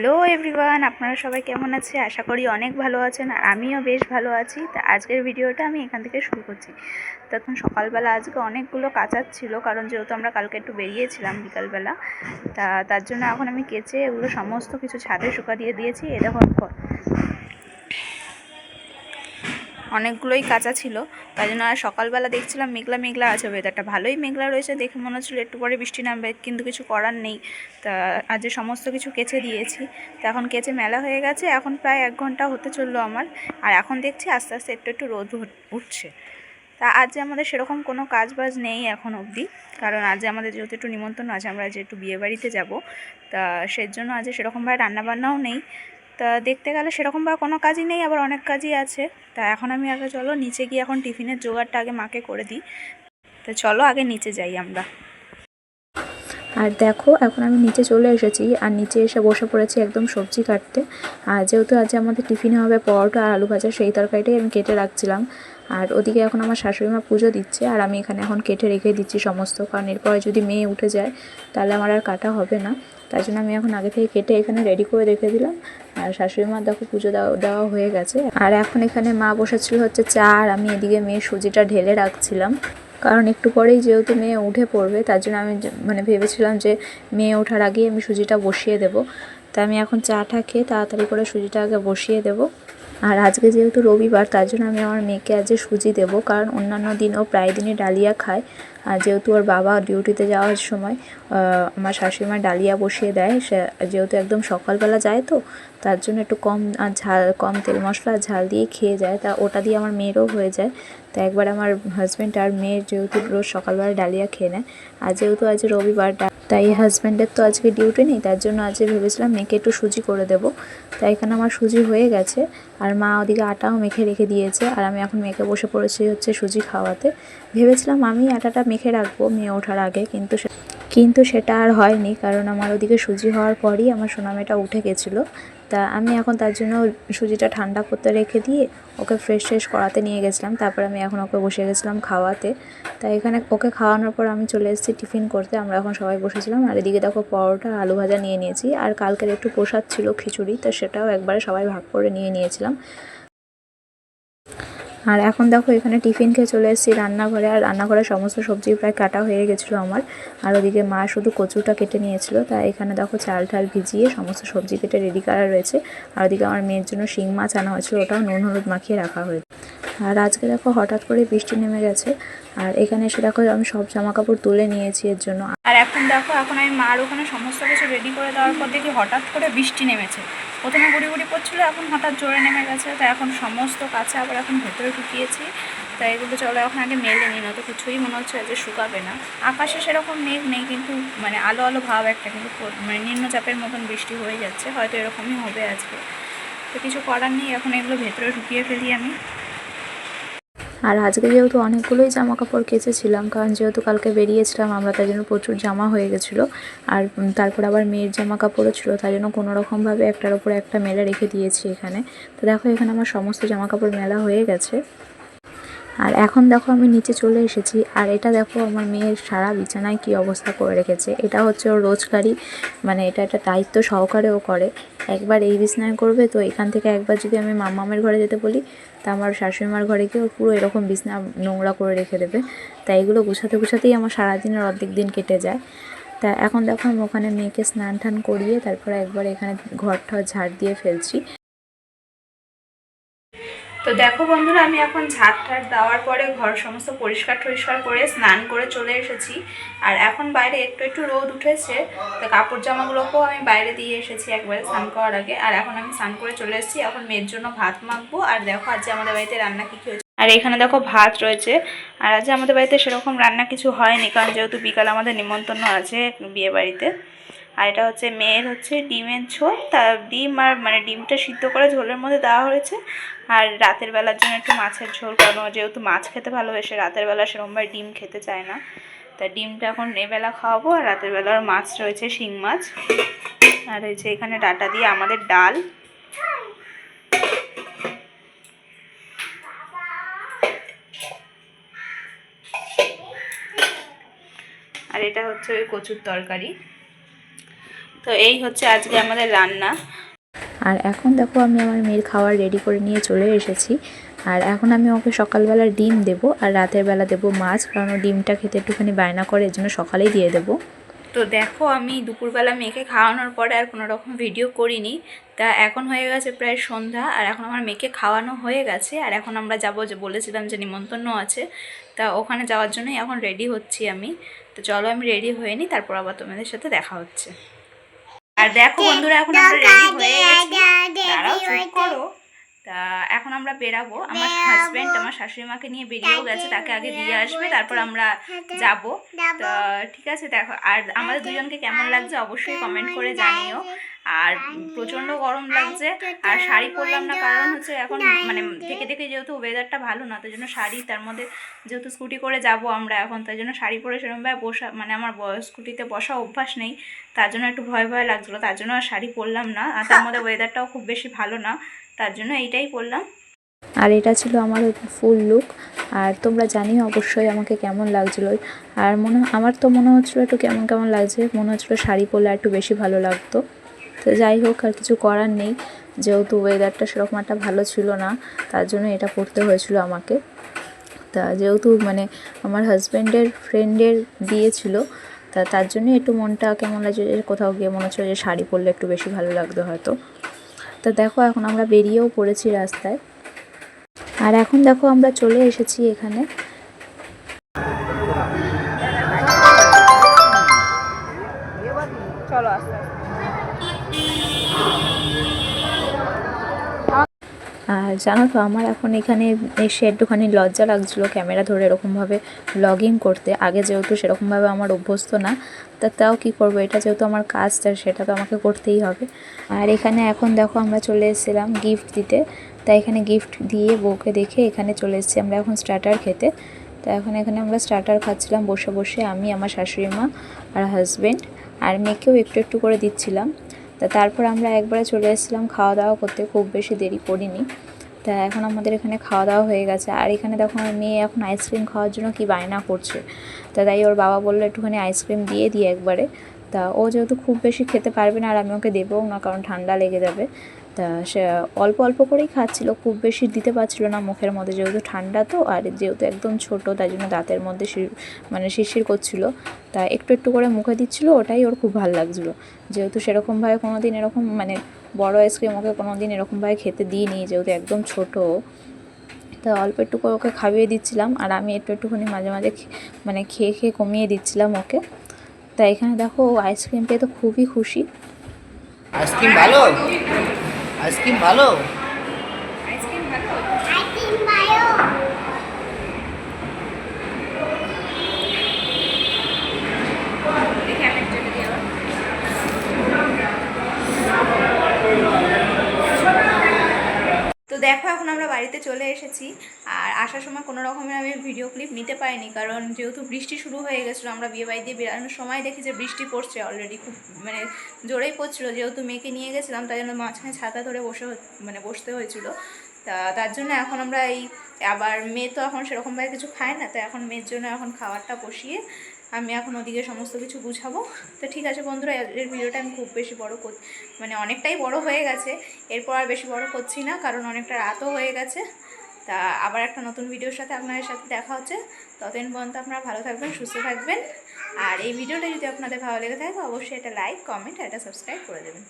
Hello everyone, আপনারা সবাই কেমন আছে আশা করি অনেক ভালো আছেন আর আমিও বেশ ভালো আছি। তা আজকের ভিডিওটা আমি এখান থেকে শুরু করছি। তখন সকালবেলা আজকে অনেকগুলো কাচার ছিল, কারণ যেহেতু আমরা কালকে একটু বেরিয়েছিলাম বিকালবেলা, তা তার জন্য এখন আমি কেচে এগুলো সমস্ত কিছু ছাদে শুকা দিয়ে দিয়েছি। এ দেখো অনেকগুলোই কাঁচা ছিল। তাই জন্য আর সকালবেলা দেখছিলাম মেঘলা মেঘলা আছে ওয়েদারটা ভালোই মেঘলা রয়েছে দেখে মনে হচ্ছিল একটু পরে বৃষ্টি নামবে, কিন্তু কিছু করার নেই। তা আজ সমস্ত কিছু কেচে দিয়েছি, তা এখন কেচে মেলা হয়ে গেছে, এখন প্রায় এক ঘণ্টা হতে চলল আমার। আর এখন দেখছি আস্তে আস্তে একটু একটু রোদ উঠছে। তা আজ আমাদের সেরকম কোনো কাজ বাজ নেই এখন অবধি, কারণ আজ আমাদের যেহেতু একটু নিমন্ত্রণ আছে, আমরা যে একটু বিয়েবাড়িতে যাব। তা সেজন্য আজ সেরকমভাবে রান্নাবান্নাও নেই। তা দেখতে গেলে সেরকমভাবে কোনো কাজই নেই, আবার অনেক কাজই আছে। তা এখন আমি আগে চলো, নিচে গিয়ে এখন টিফিনের জোগাড়টা আগে মাকে করে দিই। তো চলো আগে নিচে যাই আমরা। আর দেখো, এখন আমি নিচে চলে এসেছি আর নিচে এসে বসে পড়েছি একদম সবজি কাটতে। আর যেহেতু আজ আমাদের টিফিনে হবে পরোটা আর আলু ভাজা, সেই তরকারিটাই আমি কেটে রাখছিলাম। আর ওদিকে এখন আমার শাশুড়ি মা পুজো দিচ্ছে আর আমি এখানে এখন কেটে রেখে দিচ্ছি সমস্ত, কারণ এরপরে যদি মেয়ে উঠে যায়, তাহলে আমার আর কাটা হবে না। তাই জন্য আমি এখন আগে থেকে কেটে এখানে রেডি করে রেখে দিলাম। আর শাশুড়ি মা দেখো পুজো দেওয়া হয়ে গেছে। আর এখন এখানে মা বসেছিল হচ্ছে চা আর আমি এদিকে মেয়ে সুজিটা ঢেলে রাখছিলাম। কারণ একটু পরেই যেহেতু মেয়ে উঠে পড়বে, তার জন্য আমি মানে ভেবেছিলাম যে মেয়ে ওঠার আগেই আমি সুজিটা বসিয়ে দেব। তা আমি এখন চাটা খেয়ে তাড়াতাড়ি করে সুজিটা আগে বসিয়ে দেব। আর আজকে যেহেতু রবিবার, তার জন্য আমি আমার মেয়েকে আজকে সুজি দেবো, কারণ অন্যান্য দিনও প্রায় দিনই ডালিয়া খায়। আর যেহেতু ওর বাবা ডিউটিতে যাওয়ার সময় আমার শাশুড়িমা ডালিয়া বসিয়ে দেয়, সে যেহেতু একদম সকালবেলা যায় তো, তার জন্য একটু কম ঝাল, কম তেল মশলা ঝাল দিয়ে খেয়ে যায়। তা ওটা দিয়ে আমার মেয়েরও হয়ে যায়। তা একবার আমার হাজব্যান্ড আর মেয়ের যেহেতু রোজ সকালবেলা ডালিয়া খেয়ে নেয়। আর যেহেতু আজ রবিবার তাই হাজব্যান্ডের তো আজকে ডিউটি নেই, তার জন্য আজকে ভেবেছিলাম মেয়েকে একটু সুজি করে দেব। তাই এখানে আমার সুজি হয়ে গেছে, আর মা ওদিকে আটাও মেখে রেখে দিয়েছে, আর আমি এখন মেয়েকে বসে পড়েছি হচ্ছে সুজি খাওয়াতে। ভেবেছিলাম আমি আটাটা মেখে রাখব, মেয়ে ওঠার আগে, কিন্তু কিন্তু সেটা আর হয়নি, কারণ আমার ওদিকে সুজি হওয়ার পরই আমার সোনামেটা উঠে গেছিল। তা আমি এখন তার জন্য সুজিটা ঠান্ডা করতে রেখে দিয়ে ওকে ফ্রেশ ফ্রেশ করাতে নিয়ে গেছিলাম। তারপর আমি এখন ওকে বসে গেছিলাম খাওয়াতে। তাই এখানে ওকে খাওয়ানোর পর আমি চলে এসেছি টিফিন করতে। আমরা এখন সবাই বসেছিলাম। আর এদিকে দেখো পরোটা, আলু ভাজা নিয়ে নিয়েছি। আর কালকের একটু প্রসাদ ছিল খিচুড়ি, তো সেটাও একবারে সবাই ভাগ করে নিয়ে নিয়েছিলাম। আর এখন দেখো এখানে টিফিন খেয়ে চলে এসেছি রান্নাঘরে, আর রান্নাঘরে সমস্ত সবজি প্রায় কাটা হয়ে গেছিল আমার। আর ওদিকে মা শুধু কচুটা কেটে নিয়েছিল তাই এখানে দেখো চাল ঠাল ভিজিয়ে সমস্ত সবজি কেটে রেডি করা রয়েছে। আর ওদিকে আমার মেয়ের জন্য শিং মাছ আনা হয়েছিল, ওটাও নুন হলুদ মাখিয়ে রাখা হয়েছে। আর আজকে দেখো হঠাৎ করে বৃষ্টি নেমে গেছে। আর এখানে এসে দেখো আমি সব জামা কাপড় তুলে নিয়েছি এর জন্য। আর এখন দেখো, এখন আমি মার ওখানে সমস্ত কিছু রেডি করে দেওয়ার পর দেখি হঠাৎ করে বৃষ্টি নেমেছে। প্রথমে গুড়ি গুড়ি পড়ছিল এখন হঠাৎ জোরে নেমে গেছে। তো এখন সমস্ত কাছে আবার এখন ভেতরে ঢুকিয়েছি। তাই এগুলো চলো, এখন আগে মেলে নিই না তো কিছুই মনে হচ্ছে যে শুকাবে না। আকাশে সেরকম মেঘ নেই, কিন্তু মানে আলো আলো ভাব একটা, কিন্তু মানে নিম্নচাপের মতন বৃষ্টি হয়ে যাচ্ছে। হয়তো এরকমই হবে আজকে। তো কিছু করার নেই, এখন এগুলো ভেতরে ঢুকিয়ে ফেলি আমি। আর আজকে যেহেতু অনেকগুলোই জামা কাপড় কেচেছিলাম, কারণ যেহেতু কালকে বেরিয়েছিলাম, আমরা তাই জন্য প্রচুর জামা হয়ে গেছিল। আর তারপর আবার মেয়ের জামা কাপড়ও ছিল তাই জন্য কোনোরকমভাবে একটার ওপরে একটা মেলে রেখে দিয়েছি এখানে। তো দেখো, এখানে আমার সমস্ত জামা কাপড় মেলা হয়ে গেছে। আর এখন দেখো আমি নিচে চলে এসেছি। আর এটা দেখো আমার মেয়ের সারা বিছানায় কি অবস্থা করে রেখেছে। এটা হচ্ছে ওর রোজকারই মানে এটা একটা দায়িত্ব সহকারে ও করে। একবার এই বিছানায় করবে তো এখান থেকে একবার যদি আমি মামামের ঘরে যেতে বলি, তা আমার শাশুড়িমার ঘরে গিয়ে পুরো এরকম বিছনা নোংরা করে রেখে দেবে। তাই এগুলো গুছাতে গুছাতেই আমার সারাদিনের অর্ধেক দিন কেটে যায়। তা এখন দেখো আমি ওখানে মেয়েকে স্নান টান করিয়ে তারপরে একবার এখানে ঘরটা ঝাড় দিয়ে ফেলছি। তো দেখো বন্ধুরা, আমি এখন ঝাড় ঠাড় দেওয়ার পরে ঘর সমস্ত পরিষ্কার টরিষ্কার করে স্নান করে চলে এসেছি। আর এখন বাইরে একটু একটু রোদ উঠেছে, তো কাপড় জামাগুলোকেও আমি বাইরে দিয়ে এসেছি একবারে স্নান করার আগে। আর এখন আমি স্নান করে চলে এসেছি, এখন মেয়ের জন্য ভাত মাখবো। আর দেখো আজকে আমাদের বাড়িতে রান্না কী কী হয়েছে। আর এখানে দেখো ভাত রয়েছে। আর আজ আমাদের বাড়িতে সেরকম রান্না কিছু হয়নি, কারণ যেহেতু বিকাল আমাদের নিমন্ত্রণ আছে বিয়ে বাড়িতে আর এটা হচ্ছে মেয়ের হচ্ছে ডিমের ঝোল। তা ডিম আর মানে ডিমটা সিদ্ধ করে ঝোলের মধ্যে দেওয়া হয়েছে। আর রাতের বেলার জন্য একটু মাছের ঝোল, কারণ যেহেতু মাছ খেতে ভালোবাসে রাতের বেলা সেরকমভাবে ডিম খেতে চায় না। তা ডিমটা এখন এবেলা খাওয়াবো, আর রাতের বেলার মাছ রয়েছে শিং মাছ। আর রয়েছে এখানে ডাটা দিয়ে আমাদের ডাল। আর এটা হচ্ছে ওই কচুর তরকারি। তো এই হচ্ছে আজকে আমাদের রান্না। আর এখন দেখো আমি আমার মেয়ের খাবার রেডি করে নিয়ে চলে এসেছি। আর এখন আমি ওকে সকালবেলা ডিম দেবো আর রাতের বেলা দেবো মাছ কারণ ডিমটা খেতে একটুখানি বায়না করে এর জন্য সকালেই দিয়ে দেবো। তো দেখো আমি দুপুরবেলা মেয়েকে খাওয়ানোর পরে আর কোনো রকম ভিডিও করিনি। তা এখন হয়ে গেছে প্রায় সন্ধ্যা আর এখন আমার মেয়েকে খাওয়ানো হয়ে গেছে। আর এখন আমরা যাব যে বলেছিলাম যে নিমন্ত্রণ আছে। তা ওখানে যাওয়ার জন্যই এখন রেডি হচ্ছি আমি। তো চলো আমি রেডি হয়ে নিই তারপর আবার তোমাদের সাথে দেখা হচ্ছে। আর দেখো বন্ধুরা এখন আমরা রেডি হয়ে গেছি। তারাও চুপ করো। তা এখন আমরা বেরাবো। আমার হাজবেন্ড আমার শাশুড়ি মাকে নিয়ে বেরিয়েও গেছে তাকে আগে দিয়ে আসবে তারপর আমরা যাব। তা ঠিক আছে দেখো আর আমাদের দুজনকে কেমন লাগছে অবশ্যই কমেন্ট করে জানিও। আর প্রচণ্ড গরম লাগছে আর শাড়ি পরলাম না কারণ হচ্ছে এখন মানে থেকে থেকে যেহেতু ওয়েদারটা ভালো না তাই জন্য শাড়ি তার মধ্যে যেহেতু স্কুটি করে যাব আমরা এখন তাই জন্য শাড়ি পরে সেরকমভাবে বসা মানে আমার স্কুটিতে বসা অভ্যাস নেই। তার জন্য একটু ভয় ভয় লাগছিল তার জন্য আর শাড়ি পরলাম না। আর তার মধ্যে ওয়েদারটাও খুব বেশি ভালো না। তার জন্য এইটাই পরলাম আর এটা ছিল আমার ফুল লুক। আর তোমরা জানি অবশ্যই আমাকে কেমন লাগছিল। আর মনে আমার তো মনে হচ্ছিল একটু কেমন কেমন লাগছে। মনে হচ্ছিল শাড়ি পরলে একটু বেশি ভালো লাগতো। তো যাই হোক, আর কিছু করার নেই। যেহেতু ওয়েদারটা সেরকম একটা ভালো ছিল না, তার জন্য এটা পরতে হয়েছিল আমাকে। তা যেহেতু মানে আমার হাজব্যান্ডের ফ্রেন্ডের বিয়ে ছিল, তা তার জন্য একটু মনটা কেমন লাগছে কোথাও গিয়ে মনে হচ্ছে যে শাড়ি পরলে একটু বেশি ভালো লাগতো হয়তো। তা দেখো এখন আমরা বেরিয়েও পড়েছি রাস্তায়। আর এখন দেখো আমরা চলে এসেছি এখানে। আর জানো তো, আমার এখন এখানে এসে একটুখানি লজ্জা লাগছিল ক্যামেরা ধরে এরকমভাবে ব্লগিং করতে। আগে যেহেতু সেরকমভাবে আমার অভ্যস্ত না, তা তাও কী করব? এটা যেহেতু আমার কাজ তা সেটা তো আমাকে করতেই হবে। আর এখানে এখন দেখো আমরা চলে এসেছিলাম গিফট দিতে। তাই এখানে গিফট দিয়ে বউকে দেখে এখানে চলে এসেছি আমরা এখন স্টার্টার খেতে। তা এখন এখানে আমরা স্টার্টার খাচ্ছিলাম, বসে বসে আমি, আমার শাশুড়ি মা আর হাজব্যান্ড আর মেয়েকেও একটু একটু করে দিচ্ছিলাম। তা তারপর আমরা একবারে চলে এসেছিলাম খাওয়া দাওয়া করতে, খুব বেশি দেরি করিনি। তা এখন আমাদের এখানে খাওয়া দাওয়া হয়ে গেছে। আর এখানে দেখো, আমার মেয়ে এখন আইসক্রিম খাওয়ার জন্য কি বায়না করছে। তা তাই ওর বাবা বলল, একটুখানি আইসক্রিম দিয়ে দিই একবারে। তা ও যেহেতু খুব বেশি খেতে পারবে না, আর আমি ওকে দেবও না, কারণ ঠান্ডা লেগে যাবে। তা সে অল্প অল্প করেই খাচ্ছিল, খুব বেশি দিতে পারছিল না মুখের মধ্যে, যেহেতু ঠান্ডা তো, আর যেহেতু একদম ছোট, তাই জন্য দাঁতের মধ্যে মানে শিরশির করছিল। তা একটু একটু করে মুখে দিচ্ছিল, ওটাই ওর খুব ভালো লাগছিল। যেহেতু সেরকমভাবে কোনো দিন এরকম মানে বড় আইসক্রিম ওকে কোনো দিন এরকমভাবে খেতে দিইনি, যেহেতু একদম ছোট। তা অল্প একটু করে ওকে খাইয়ে দিচ্ছিলাম, আর আমি একটু একটুখানি মাঝে মাঝে মানে খেয়ে খেয়ে কমিয়ে দিচ্ছিলাম ওকে। তা এখানে দেখো আইসক্রিম পেয়ে তো খুবই খুশি। আইসক্রিম ভালো? আইসক্রিম ভালো আইসক্রিম ভালো দেখি আমি একটু এটা দিয়ে আবার। তো দেখো, এখন আমরা বাড়িতে চলে এসেছি। আর আসার সময় কোনো রকমের আমি ভিডিও ক্লিপ নিতে পারিনি, কারণ যেহেতু বৃষ্টি শুরু হয়ে গেছিল, আমরা বিয়ে বাড়ি দিয়ে বেরানোর সময় দেখি যে বৃষ্টি পড়ছে অলরেডি খুব মানে জোরেই পড়ছিলো। যেহেতু মেয়েকে নিয়ে গেছিলাম, তাই জন্য মাঝখানে ছাতা ধরে বসে মানে বসতে হয়েছিল। তা, তার জন্য এখন আমরা এই, আবার মেয়ে তো এখন সেরকমভাবে কিছু খায় না তো এখন মেয়ের জন্য এখন খাবারটা বসিয়ে আমি এখন ওদিকে সমস্ত কিছু বুঝাবো তো ঠিক আছে বন্ধুরা এর ভিডিওটা আমি খুব বেশি বড় কর মানে অনেকটাই বড় হয়ে গেছে। এরপর আর বেশি বড় করছি না, কারণ অনেকটা রাতও হয়ে গেছে। তা আবার একটা নতুন ভিডিওর সাথে আপনাদের সাথে দেখা হচ্ছে। ততদিন পর্যন্ত আপনারা ভালো থাকবেন, সুস্থ থাকবেন। আর এই ভিডিওটা যদি আপনাদের ভালো লেগে থাকে, অবশ্যই এটা লাইক কমেন্ট আর এটা সাবস্ক্রাইব করে দেবেন।